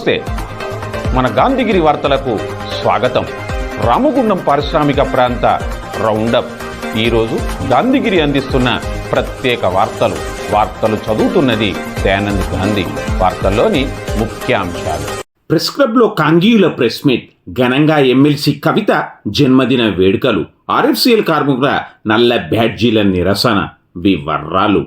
నమస్తే. మన గాంధీగిరి వార్తలకు స్వాగతం. రామగుండం పారిశ్రామిక ప్రాంత రౌండప్. ఈరోజు గాంధీగిరి అందిస్తున్న ప్రత్యేక వార్తలు. వార్తలు చదువుతున్నది దయానంద్ గాంధీ. వార్తల్లోని ముఖ్యాంశాలు. ప్రెస్ క్లబ్లో కాంగీయుల ప్రెస్ మీట్. ఘనంగా ఎమ్మెల్సీ కవిత జన్మదిన వేడుకలు. ఆర్ఎఫ్సిఎల్ కార్మికుల నల్ల బ్యాడ్జీల నిరసన. వివరాలు.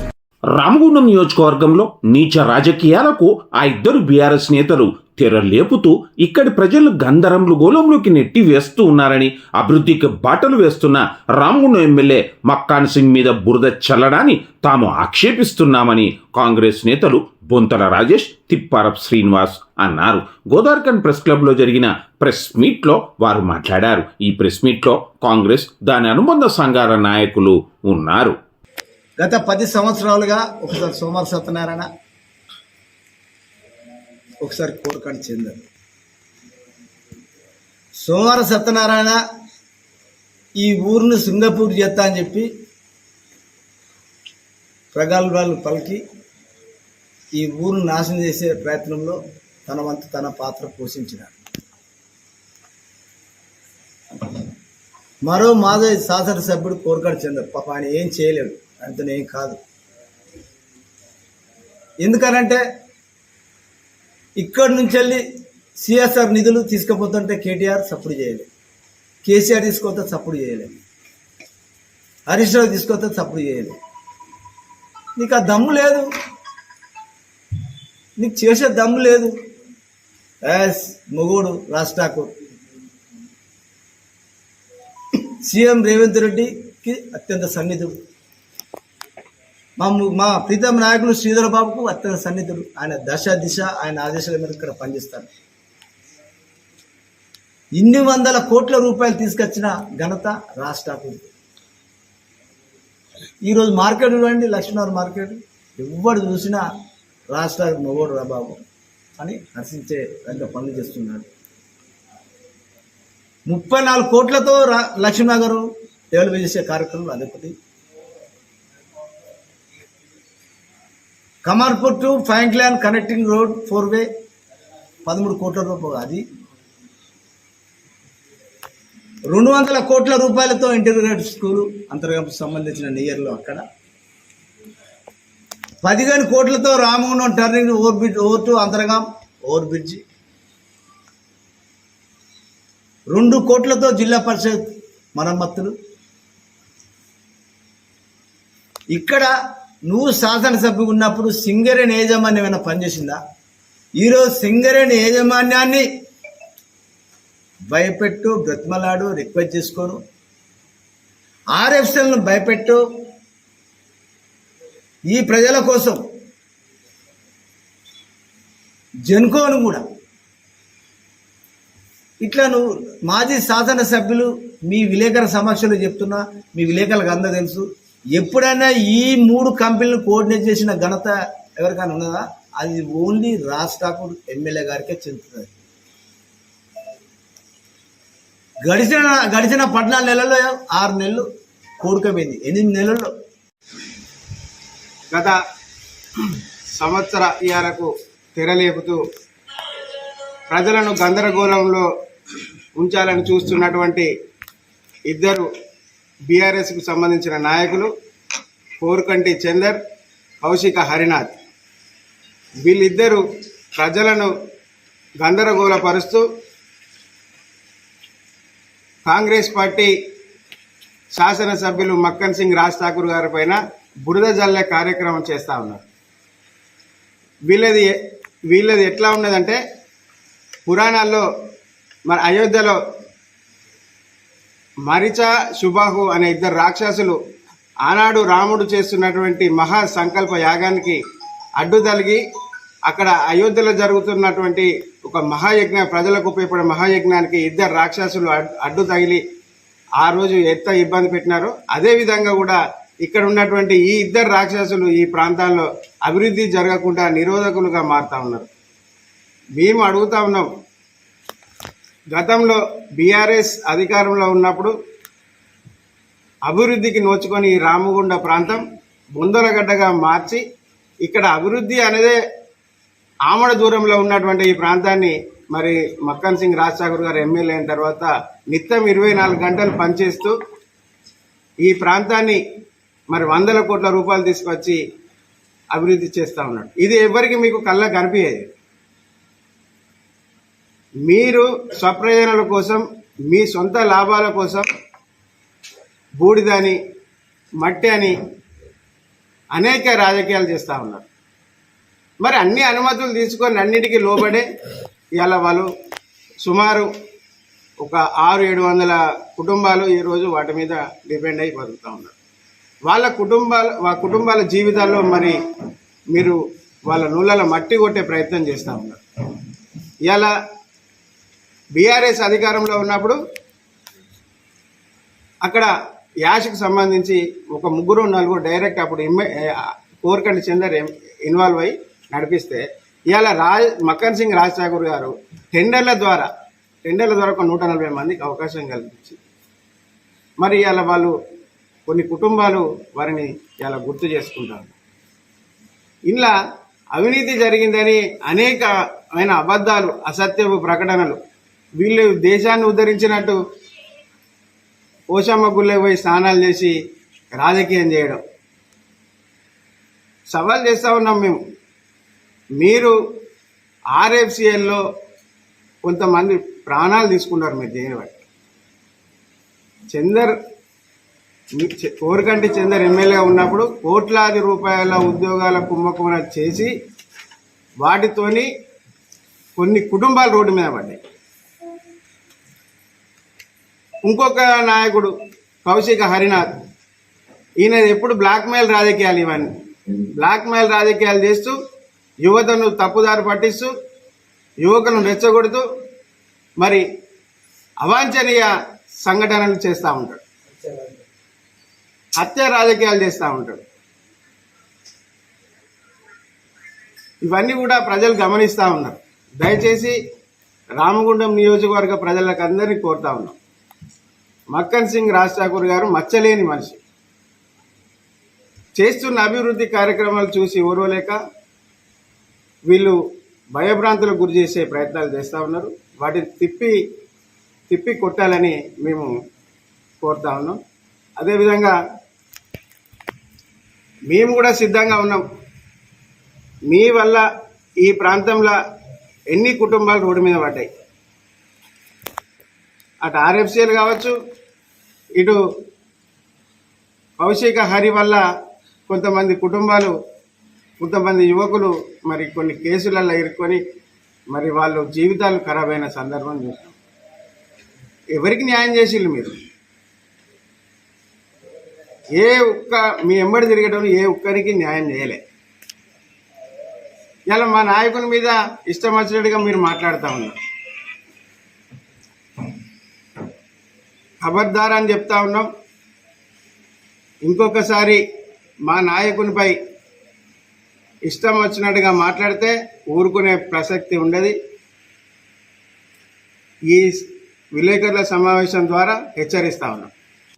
Ramagundam నియోజకవర్గంలో నీచ రాజకీయాలకు ఆ ఇద్దరు బీఆర్ఎస్ నేతలు తెరలేపుతూ ఇక్కడి ప్రజలు గంధరంలు గోళంలోకి నెట్టి వేస్తూ ఉన్నారని అభివృద్ధికి బాటలు వేస్తున్న రామగుండం ఎమ్మెల్యే మక్కాన్ సింగ్ మీద బురద చల్లడాన్ని తాము ఆక్షేపిస్తున్నామని కాంగ్రెస్ నేతలు బొంతల రాజేష్ తిప్పారప్ శ్రీనివాస్ అన్నారు. గోదావరికన్ ప్రెస్ క్లబ్లో జరిగిన ప్రెస్ మీట్లో వారు మాట్లాడారు. ఈ ప్రెస్ మీట్లో కాంగ్రెస్ దాని అనుబంధ సంఘాల నాయకులు ఉన్నారు. గత పది సంవత్సరాలుగా ఒకసారి సోమవారి సత్యనారాయణ ఒకసారి కోరకాడు చెందర్ సోమవారం సత్యనారాయణ ఈ ఊరిని సింగపూర్ చేస్తా అని చెప్పి ప్రగల్భాలు పలికి ఈ ఊరిని నాశనం చేసే ప్రయత్నంలో తన వంతు తన పాత్ర పోషించినాడు మరో మాధవ్ శాసనసభ్యుడు కోరకాడు చందర్ పాప ఆయన ఏం చేయలేడు ఆయనతో కాదు. ఎందుకనంటే ఇక్కడి నుంచి వెళ్ళి సిఎస్ఆర్ నిధులు తీసుకుపోతుంటే కేటీఆర్ సపోర్ట్ చేయలేదు. కేసీఆర్ తీసుకొస్తే సపోర్ట్ చేయలేదు. హరీష్ రావు తీసుకొస్తే సపోర్ట్ చేయలేదు. నీకు ఆ దమ్ము లేదు. నీకు చేసే దమ్ము లేదు. యాస్ మొగోడు రాష్ట్రాకు సీఎం రేవంత్ రెడ్డికి అత్యంత సన్నిధుడు మా మా ప్రీతం నాయకులు శ్రీధర బాబుకు అత్యంత సన్నిహితుడు. ఆయన దశ దిశ ఆయన ఆదేశాల మీద ఇక్కడ పనిచేస్తారు. ఇన్ని వందల కోట్ల రూపాయలు తీసుకొచ్చిన ఘనత రాజ్ ఈరోజు మార్కెట్ చూడండి లక్ష్మీనగర్ మార్కెట్. ఎవడు చూసినా రాజ్ ఠాకూర్ మొగోడు అని హర్షించే విధంగా పనులు చేస్తున్నాడు. ముప్పై నాలుగు కోట్లతో రా లక్ష్మీనగర్ డెవలప్ చేసే కార్యక్రమం అదొకటి. కమర్పూర్ టు ఫ్రాంక్లాన్ కనెక్టింగ్ రోడ్ ఫోర్ వే పదమూడు కోట్ల రూపాయలు అది. రెండు వందల కోట్ల రూపాయలతో ఇంటిగ్రేటెడ్ స్కూలు అంతర్గత సంబంధించిన నియర్లో అక్కడ. పదిహేను కోట్లతో Ramagundam turning over bridge over to Antargam over bridge. రెండు కోట్లతో జిల్లా పరిషత్ మరమ్మతులు. ఇక్కడ నువ్వు శాసనసభ్యు ఉన్నప్పుడు సింగరేణి యాజమాన్యం ఏమైనా పనిచేసిందా ఈరోజు సింగరేణి యాజమాన్యాన్ని భయపెట్టు బ్రతిమలాడు రిక్వెస్ట్ చేసుకోను. ఆర్ఎఫ్సీలను భయపెట్టు. ఈ ప్రజల కోసం జనుకోను కూడా. ఇట్లా నువ్వు మాజీ శాసనసభ్యులు మీ విలేకరుల సమక్షంలో చెప్తున్నా మీ విలేకరులకు అందరూ తెలుసు. ఎప్పుడైనా ఈ మూడు కంపెనీలు కోఆర్డినేట్ చేసిన ఘనత ఎవరికైనా ఉన్నదా? అది ఓన్లీ రాజ్ ఠాకూర్ ఎమ్మెల్యే గారికే చెందుతుంది. గడిచిన గడిచిన పద్నాలుగు నెలల్లో ఆరు నెలలు కోరుకపోయింది ఎనిమిది నెలల్లో. గత సంవత్సర ఇయరకు తెరలేపుతూ ప్రజలను గందరగోళంలో ఉంచాలని చూస్తున్నటువంటి ఇద్దరు బీఆర్ఎస్కు సంబంధించిన నాయకులు కోరుకంటి చందర్ కౌశిక హరినాథ్. వీళ్ళిద్దరూ ప్రజలను గందరగోళపరుస్తూ కాంగ్రెస్ పార్టీ శాసనసభ్యులు మక్కన్ సింగ్ రాజ్ ఠాకూర్ గారి పైన బురద జల్లే కార్యక్రమం చేస్తూ ఉన్నారు. వీళ్ళది వీళ్ళది ఎట్లా ఉన్నదంటే పురాణాల్లో మన అయోధ్యలో మరిచ శుభాహు అనే ఇద్దరు రాక్షసులు ఆనాడు రాముడు చేస్తున్నటువంటి మహా సంకల్ప యాగానికి అడ్డు తలిగి అక్కడ అయోధ్యలో జరుగుతున్నటువంటి ఒక మహాయజ్ఞ ప్రజలకు ఉపయోగపడే మహాయజ్ఞానికి ఇద్దరు రాక్షసులు అడ్డు తగిలి ఆ రోజు ఎంత ఇబ్బంది పెట్టినారో అదే విధంగా కూడా ఇక్కడ ఉన్నటువంటి ఈ ఇద్దరు రాక్షసులు ఈ ప్రాంతాల్లో అభివృద్ధి జరగకుండా నిరోధకులుగా మారుతా ఉన్నారు. మేము అడుగుతా ఉన్నాం గతంలో బీఆర్ఎస్ అధికారంలో ఉన్నప్పుడు అభివృద్ధికి నోచుకొని ఈ రామగుండ ప్రాంతం బొందలగడ్డగా మార్చి ఇక్కడ అభివృద్ధి అనేదే ఆమడ దూరంలో ఉన్నటువంటి ఈ ప్రాంతాన్ని మరి మక్కన్ సింగ్ రాజశేఖర్ గారు ఎమ్మెల్యే అయిన తర్వాత నిత్యం ఇరవై నాలుగు గంటలు పనిచేస్తూ ఈ ప్రాంతాన్ని మరి వందల కోట్ల రూపాయలు తీసుకొచ్చి అభివృద్ధి చేస్తూ ఉన్నాడు. ఇది ఎవరికి మీకు కళ్ళ కనిపించేది. మీరు స్వప్రయోజనాల కోసం మీ సొంత లాభాల కోసం బూడిదని మట్టి అని అనేక రాజకీయాలు చేస్తూ ఉన్నారు. మరి అన్ని అనుమతులు తీసుకొని అన్నిటికీ లోబడే ఇవాళ వాళ్ళు సుమారు ఒక ఆరు ఏడు వందల కుటుంబాలు ఈరోజు వాటి మీద డిపెండ్ అయి బతుకుతూ ఉన్నారు. వాళ్ళ కుటుంబాల వాళ్ళ కుటుంబాల జీవితాల్లో మరి మీరు వాళ్ళ నూళ్ళలో మట్టి కొట్టే ప్రయత్నం చేస్తూ ఉన్నారు. ఇలా బీఆర్ఎస్ అధికారంలో ఉన్నప్పుడు అక్కడ యాష్కి సంబంధించి ఒక ముగ్గురు నలుగురు డైరెక్ట్ అప్పుడు ఇమ్మె కోరికండి చందర్ ఇన్వాల్వ్ అయ్యి నడిపిస్తే ఇవాళ రాజ్ మక్కన్ సింగ్ రాజ్ ఠాకూర్ గారు టెండర్ల ద్వారా టెండర్ల ద్వారా ఒక నూట నలభై మందికి అవకాశం కల్పించి మరి ఇవాళ వాళ్ళు కొన్ని కుటుంబాలు వారిని ఇలా గుర్తు చేసుకుంటారు. ఇలా అవినీతి జరిగిందని అనేకమైన అబద్ధాలు అసత్యపు ప్రకటనలు వీళ్ళు దేశాన్ని ఉద్ధరించినట్టు ఓషమ్మ గుళ్ళకి పోయి స్నానాలు చేసి రాజకీయం చేయడం. సవాల్ చేస్తూ ఉన్నాం మేము. మీరు ఆర్ఎఫ్సిఎల్లో కొంతమంది ప్రాణాలు తీసుకున్నారు మీరు దేని బట్టి చందర్ కోరికంటే కోరికంటి చందర్ ఎమ్మెల్యే ఉన్నప్పుడు కోట్లాది రూపాయల ఉద్యోగాల కుంభకోణం చేసి వాటితోని కొన్ని కుటుంబాలు రోడ్డు మీద పడ్డాయి. ఇంకొక నాయకుడు కౌశిక హరినాథ్. ఈయన ఎప్పుడు బ్లాక్మెయిల్ రాజకీయాలు ఇవన్నీ బ్లాక్మెయిల్ రాజకీయాలు చేస్తూ యువతను తప్పుదారి పట్టిస్తూ యువకులను రెచ్చగొడుతూ మరి అవాంఛనీయ సంఘటనలు చేస్తూ ఉంటాడు. హత్య రాజకీయాలు చేస్తూ ఉంటాడు. ఇవన్నీ కూడా ప్రజలు గమనిస్తూ ఉన్నారు. దయచేసి రామగుండం నియోజకవర్గ ప్రజలకు అందరినీ కోరుతా ఉన్నాం. మక్కన్ సింగ్ రాజ్ ఠాకూర్ గారు మచ్చలేని మనిషి. చేస్తున్న అభివృద్ధి కార్యక్రమాలు చూసి ఓర్వలేక వీళ్ళు భయభ్రాంతులకు గురి చేసే ప్రయత్నాలు చేస్తూ ఉన్నారు. వాటిని తిప్పి తిప్పి కొట్టాలని మేము కోరుతా ఉన్నాం. అదేవిధంగా మేము కూడా సిద్ధంగా ఉన్నాం. మీ వల్ల ఈ ప్రాంతంలో ఎన్ని కుటుంబాలు రోడ్డు మీద పడ్డాయి? అటు ఆర్ఎఫ్సిఎల్ కావచ్చు ఇటు కౌశిక హరి వల్ల కొంతమంది కుటుంబాలు కొంతమంది యువకులు మరి కొన్ని కేసులలో ఇరుక్కొని మరి వాళ్ళు జీవితాలు ఖరాబ్ అయిన సందర్భం చూసాం ఎవరికి న్యాయం చేసిళ్ళు మీరు? ఏ ఒక్క మీ ఎంబడి తిరగడం ఏ ఒక్కరికి న్యాయం చేయలే. ఇలా మా నాయకుని మీద ఇష్టం వచ్చినట్టుగా మీరు మాట్లాడుతూ ఉన్నారు. ఖబర్దార్ అని చెప్తా ఉన్నాం. ఇంకొకసారి మా నాయకునిపై ఇష్టం వచ్చినట్టుగా మాట్లాడితే ఊరుకునే ప్రసక్తి ఉండదు. ఈ విలేకరుల సమావేశం ద్వారా హెచ్చరిస్తా ఉన్నాం.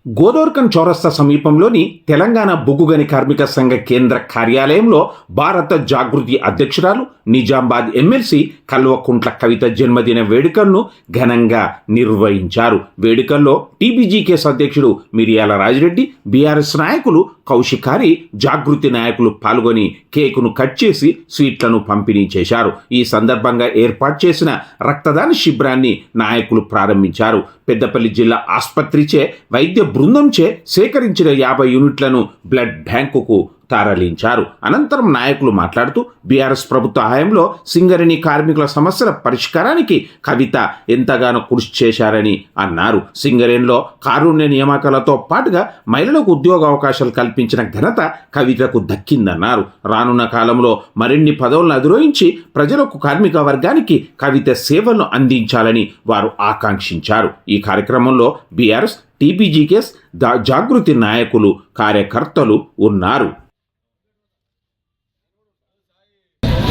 గోదోర్కన్ చౌరస్తా సమీపంలోని తెలంగాణ బొగ్గుగని కార్మిక సంఘ కేంద్ర కార్యాలయంలో భారత జాగృతి అధ్యక్షురాలు నిజామాబాద్ ఎమ్మెల్సీ కల్వకుంట్ల కవిత జన్మదిన వేడుకలను ఘనంగా నిర్వహించారు. వేడుకల్లో టీబీజీకేస్ అధ్యక్షుడు మిరియాల రాజిరెడ్డి బీఆర్ఎస్ నాయకులు కౌశికారి జాగృతి నాయకులు పాల్గొని కేకును కట్ చేసి స్వీట్లను పంపిణీ చేశారు. ఈ సందర్భంగా ఏర్పాటు చేసిన రక్తదాన శిబిరాన్ని నాయకులు ప్రారంభించారు. పెద్దపల్లి జిల్లా ఆసుపత్రిచే వైద్య బృందంచే సేకరించిన యాభై యూనిట్లను బ్లడ్ బ్యాంకుకు తారలించారు. అనంతరం నాయకులు మాట్లాడుతూ బీఆర్ఎస్ ప్రభుత్వ హయాంలో సింగరేణి కార్మికుల సమస్యల పరిష్కారానికి కవిత ఎంతగానో కృషి చేశారని అన్నారు. సింగరేణిలో కారుణ్య నియామకాలతో పాటుగా మహిళలకు ఉద్యోగ అవకాశాలు కల్పించిన ఘనత కవితకు దక్కిందన్నారు. రానున్న కాలంలో మరిన్ని పదవులను అధిరోహించి ప్రజలకు కార్మిక వర్గానికి కవిత సేవలను అందించాలని వారు ఆకాంక్షించారు. ఈ కార్యక్రమంలో బీఆర్ఎస్ టీపీజీకేఎస్ జాగృతి నాయకులు కార్యకర్తలు ఉన్నారు.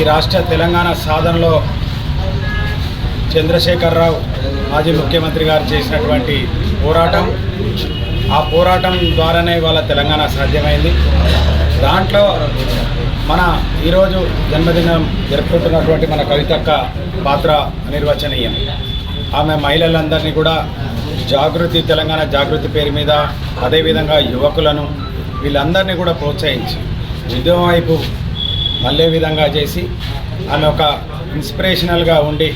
ఈ రాష్ట్ర తెలంగాణ సాధనలో చంద్రశేఖరరావు మాజీ ముఖ్యమంత్రి గారు చేసినటువంటి పోరాటం ఆ పోరాటం ద్వారానే ఇవాళ తెలంగాణ సాధ్యమైంది. దాంట్లో మన ఈరోజు జన్మదినం జరుపుకుంటున్నటువంటి మన కవితక్క పాత్ర అనిర్వచనీయం. ఆమె మహిళలందరినీ కూడా జాగృతి తెలంగాణ జాగృతి పేరు మీద అదేవిధంగా యువకులను వీళ్ళందరినీ కూడా ప్రోత్సహించి ఉద్యమం వైపు మళ్ళే విధంగా చేసి ఆమె ఒక ఇన్స్పిరేషనల్గా ఉండి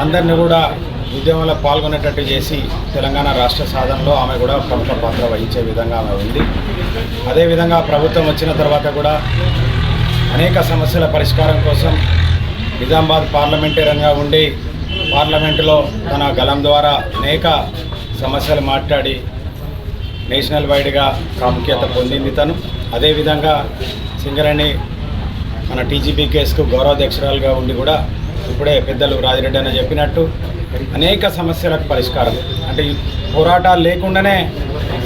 అందరిని కూడా ఉద్యమంలో పాల్గొనేటట్టు చేసి తెలంగాణ రాష్ట్ర సాధనలో ఆమె కూడా ప్రముఖ పాత్ర వహించే విధంగా ఆమె ఉంది. అదేవిధంగా ప్రభుత్వం వచ్చిన తర్వాత కూడా అనేక సమస్యల పరిష్కారం కోసం నిజామాబాద్ పార్లమెంటేరియన్గా ఉండి పార్లమెంటులో తన గలం ద్వారా అనేక సమస్యలు మాట్లాడి నేషనల్ వైడ్గా ప్రాముఖ్యత పొందింది తను. అదేవిధంగా సింగరేణి మన టీజీపీ కేసుకు గౌరవాధ్యక్షురాలుగా ఉండి కూడా ఇప్పుడే పెద్దలు రాజిరెడ్డి అని చెప్పినట్టు అనేక సమస్యలకు పరిష్కారం. అంటే పోరాటాలు లేకుండానే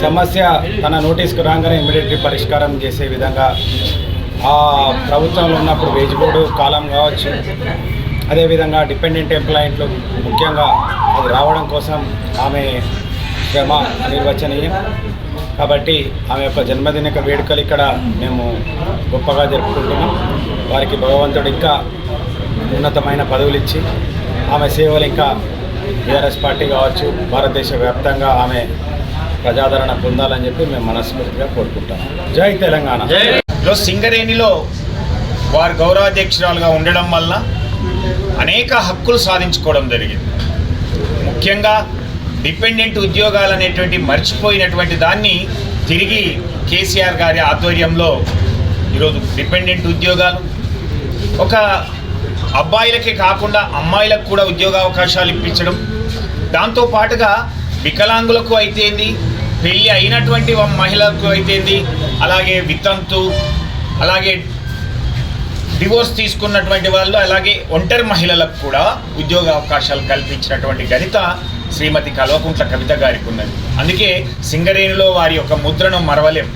సమస్య తన నోటీస్కు రాగానే ఇమీడియట్లీ పరిష్కారం చేసే విధంగా ఆ ప్రభుత్వంలో ఉన్నప్పుడు వేజ్ బోర్డు కాలం కావచ్చు అదేవిధంగా డిపెండెంట్ ఎంప్లాయింట్లు ముఖ్యంగా అది రావడం కోసం ఆమె శ్రమ నిర్వచనీయం. కాబట్టి ఆమె యొక్క జన్మదిన వేడుకలు ఇక్కడ మేము గొప్పగా జరుపుకుంటున్నాం. వారికి భగవంతుడు ఇంకా ఉన్నతమైన పదవులు ఇచ్చి ఆమె సేవలు ఇంకా టీఆర్ఎస్ పార్టీ కావచ్చు భారతదేశ వ్యాప్తంగా ఆమె ప్రజాదరణ పొందాలని చెప్పి మేము మనస్ఫూర్తిగా కోరుకుంటాం జై తెలంగాణ. సింగరేణిలో వారు గౌరవాధ్యక్షురాలుగా ఉండడం వల్ల అనేక హక్కులు సాధించుకోవడం జరిగింది. ముఖ్యంగా డిపెండెంట్ ఉద్యోగాలు అనేటువంటి మర్చిపోయినటువంటి దాన్ని తిరిగి కేసీఆర్ గారి ఆధ్వర్యంలో ఈరోజు డిపెండెంట్ ఉద్యోగాలు ఒక అబ్బాయిలకే కాకుండా అమ్మాయిలకు కూడా ఉద్యోగ అవకాశాలు ఇప్పించడం దాంతో పాటుగా వికలాంగులకు అయితేంది పెళ్ళి అయినటువంటి మహిళలకు అయితేంది అలాగే వితంతు అలాగే డివోర్స్ తీసుకున్నటువంటి వాళ్ళు అలాగే ఒంటరి మహిళలకు కూడా ఉద్యోగ అవకాశాలు కల్పించినటువంటి గణిత శ్రీమతి కల్వకుంట్ల కవిత గారికి ఉన్నది అందుకే సింగరేణిలో వారి యొక్క ముద్రను మరవలేం.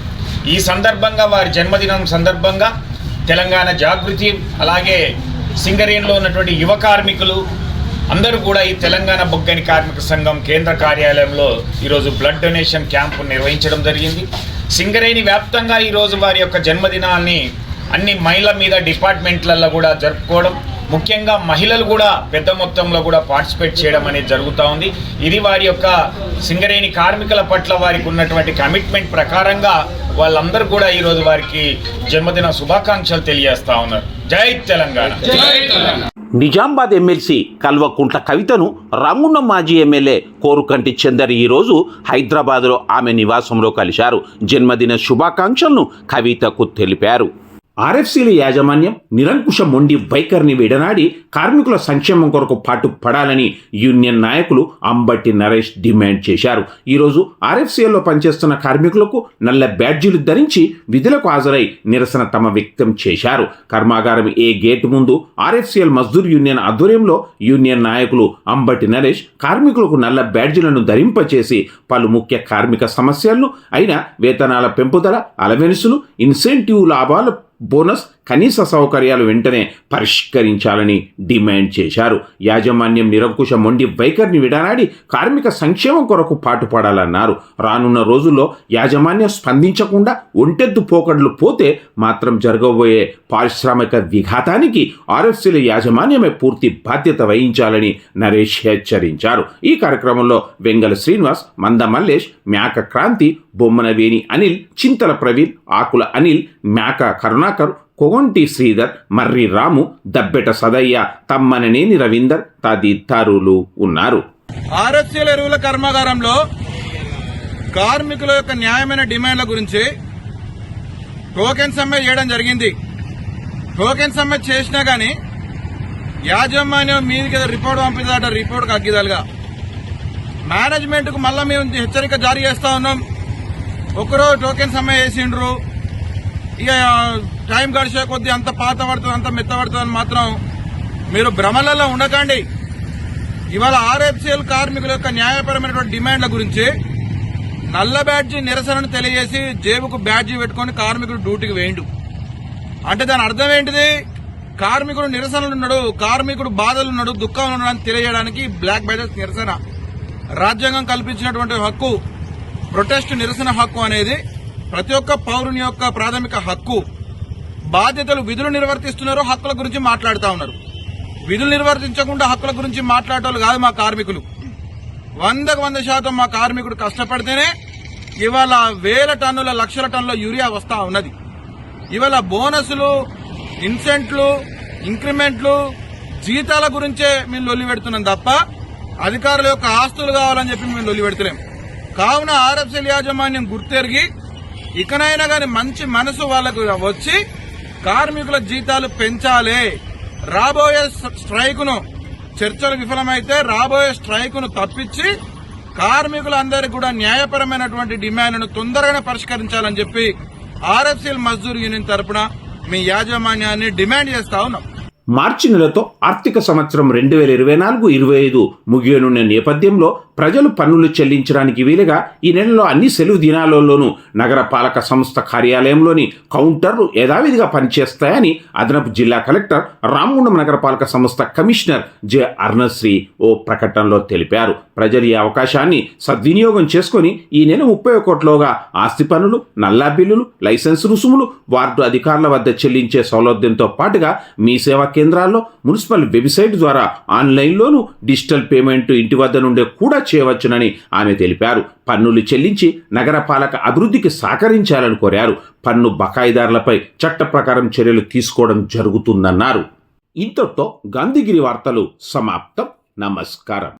ఈ సందర్భంగా వారి జన్మదినం సందర్భంగా తెలంగాణ జాగృతి అలాగే సింగరేణిలో ఉన్నటువంటి యువ కార్మికులు అందరూ కూడా ఈ తెలంగాణ బొగ్గని కార్మిక సంఘం కేంద్ర కార్యాలయంలో ఈరోజు బ్లడ్ డొనేషన్ క్యాంపు నిర్వహించడం జరిగింది. సింగరేణి వ్యాప్తంగా ఈరోజు వారి యొక్క జన్మదినాన్ని అన్ని మహిళల మీద డిపార్ట్మెంట్లలో కూడా జరుపుకోవడం ముఖ్యంగా మహిళలు కూడా పెద్ద మొత్తంలో కూడా పార్టిసిపేట్ చేయడం అనేది జరుగుతూ ఉంది. ఇది వారి యొక్క సింగరేణి కార్మికుల పట్ల వారికి ఉన్నటువంటి కమిట్మెంట్ ప్రకారంగా వాళ్ళందరూ కూడా ఈరోజు వారికి జన్మదిన శుభాకాంక్షలు తెలియజేస్తా ఉన్నారు. జై తెలంగాణ. నిజామాబాద్ ఎమ్మెల్సీ కల్వకుంట్ల కవితను రామున్న మాజీ ఎమ్మెల్యే కోరుకంటి చందర్ ఈరోజు హైదరాబాదులో ఆమె నివాసంలో కలిశారు. జన్మదిన శుభాకాంక్షలను కవితకు తెలిపారు. ఆర్ఎఫ్సీల యాజమాన్యం నిరంకుశ మొండి వైఖరిని విడనాడి కార్మికుల సంక్షేమం కొరకు పాటు పడాలని యూనియన్ నాయకులు అంబట్టి నరేష్ డిమాండ్ చేశారు. ఈరోజు ఆర్ఎఫ్సీఎల్లో పనిచేస్తున్న కార్మికులకు నల్ల బ్యాడ్జీలు ధరించి విధులకు హాజరై నిరసన తమ వ్యక్తం చేశారు. కర్మాగారం ఏ గేటు ముందు ఆర్ఎఫ్సీఎల్ మజ్దూర్ యూనియన్ ఆధ్వర్యంలో యూనియన్ నాయకులు అంబట్టి నరేష్ కార్మికులకు నల్ల బ్యాడ్జీలను ధరింపచేసి పలు ముఖ్య కార్మిక సమస్యలను అయిన వేతనాల పెంపుదల అలవెన్సులు ఇన్సెంటివ్ లాభాలు బోనస్ కనీస సౌకర్యాలు వెంటనే పరిష్కరించాలని డిమాండ్ చేశారు. యాజమాన్యం నిరంకుశ మొండి వైఖరిని విడనాడి కార్మిక సంక్షేమం కొరకు పాటుపడాలన్నారు. రానున్న రోజుల్లో యాజమాన్యం స్పందించకుండా ఒంటెద్దు పోకడలు పోతే మాత్రం జరగబోయే పారిశ్రామిక విఘాతానికి ఆర్ఎఫ్సీల యాజమాన్యమే పూర్తి బాధ్యత వహించాలని నరేష్ హెచ్చరించారు. ఈ కార్యక్రమంలో వెంగల శ్రీనివాస్ మంద మల్లేష్ మేక క్రాంతి బొమ్మనవేణి అనిల్ చింతల ప్రవీణ్ ఆకుల అనిల్ మేక కరుణాకర్ కొగొంటి శ్రీధర్ మర్రి రాము దబ్బెట సదయ్య తమ్మననేని రవీందర్ తదితరులు ఉన్నారు. ఆర్ఎస్సీల ఎరువుల కర్మాగారంలో కార్మికుల యొక్క న్యాయమైన డిమాండ్ల గురించి టోకెన్ సమ్మె చేయడం జరిగింది. టోకెన్ సమ్మె చేసినా గానీ యాజమాన్యం మీదకి రిపోర్ట్ పంపిందట రిపోర్ట్ అగ్గిదాలుగా మేనేజ్మెంట్కు మళ్ళా మేము హెచ్చరిక జారీ చేస్తా ఉన్నాం. ఒకరోజు టోకెన్ సమ్మె వేసిండ్రు ఇక టైం గడిచే కొద్దీ అంత పాత పడుతుంది అంత మెత్త పడుతుందని అని మాత్రం మీరు భ్రమలలో ఉండకండి. ఇవాళ ఆర్ఎఫ్సిఎల్ కార్మికుల యొక్క న్యాయపరమైనటువంటి డిమాండ్ల గురించి నల్ల బ్యాడ్జీ నిరసనను తెలియజేసి జేబుకు బ్యాడ్జీ పెట్టుకొని కార్మికుడు డ్యూటీకి వేయండు. అంటే దాని అర్థం ఏంటిది? కార్మికుడు నిరసనలున్నాడు కార్మికుడు బాధలున్నాడు దుఃఖం ఉన్నాడు అని తెలియజేయడానికి బ్లాక్ బ్యాజెస్ నిరసన. రాజ్యాంగం కల్పించినటువంటి హక్కు ప్రొటెస్ట్ నిరసన హక్కు అనేది ప్రతి ఒక్క పౌరుని యొక్క ప్రాథమిక హక్కు. బాధ్యతలు విధులు నిర్వర్తిస్తున్నారో హక్కుల గురించి మాట్లాడుతూ ఉన్నారు. విధులు నిర్వర్తించకుండా హక్కుల గురించి మాట్లాడటం కాదు మా కార్మికులు. వందకు వంద శాతం మా కార్మికుడు కష్టపడితేనే ఇవాళ వేల టన్నుల లక్షల టన్నుల యూరియా వస్తా ఉన్నది. ఇవాళ బోనస్లు ఇన్సెంట్లు ఇంక్రిమెంట్లు జీతాల గురించే మేము లొల్లి పెడుతున్నాం తప్ప అధికారుల యొక్క ఆస్తులు కావాలని చెప్పి మేము లొల్లి పెడతలేం కావున ఆర్ఎఫ్సీల యాజమాన్యం గుర్తెరిగి ఇకనైనా గాని మంచి మనసు వాళ్ళకు వచ్చి కార్మికుల జీతాలు పెంచాలి. రాబోయే స్ట్రైక్ను చర్చలు విఫలమైతే రాబోయే స్ట్రైక్ను తప్పించి కార్మికులందరికీ కూడా న్యాయపరమైనటువంటి డిమాండ్ను తొందరగానే పరిష్కరించాలని చెప్పి ఆర్ఎఫ్సీఎల్ మజ్దూర్ యూనియన్ తరపున మీ యాజమాన్యాన్ని డిమాండ్ చేస్తా ఉన్నాం. మార్చి నెలతో ఆర్థిక సంవత్సరం రెండు వేల ఇరవై నాలుగు ఇరవై ఐదు ముగియనున్న నేపథ్యంలో ప్రజలు పన్నులు చెల్లించడానికి వీలుగా ఈ నెలలో అన్ని సెలవు దినాలలోనూ నగరపాలక సంస్థ కార్యాలయంలోని కౌంటర్లు యథావిధిగా పనిచేస్తాయని అదనపు జిల్లా కలెక్టర్ రామగుండం నగరపాలక సంస్థ కమిషనర్ జె అర్ణశ్రీ ఓ ప్రకటనలో తెలిపారు. ప్రజలు ఈ అవకాశాన్ని సద్వినియోగం చేసుకొని ఈ నెల ముప్పై ఒకటిలోగా ఆస్తి పన్నులు నల్లా బిల్లులు లైసెన్స్ రుసుములు వార్డు అధికారుల వద్ద చెల్లించే సౌలభ్యంతో పాటుగా మీ సేవా కేంద్రాల్లో మున్సిపల్ వెబ్సైట్ ద్వారా ఆన్లైన్లోనూ డిజిటల్ పేమెంట్ ఇంటి వద్ద నుండే కూడా చేయవచ్చునని ఆమె తెలిపారు. పన్నులు చెల్లించి నగరపాలక అభివృద్ధికి సహకరించాలని కోరారు. పన్ను బకాయిదారులపై చట్ట ప్రకారం చర్యలు తీసుకోవడం జరుగుతుందన్నారు. ఇంతటితో గాంధీగిరి వార్తలు సమాప్తం. నమస్కారం.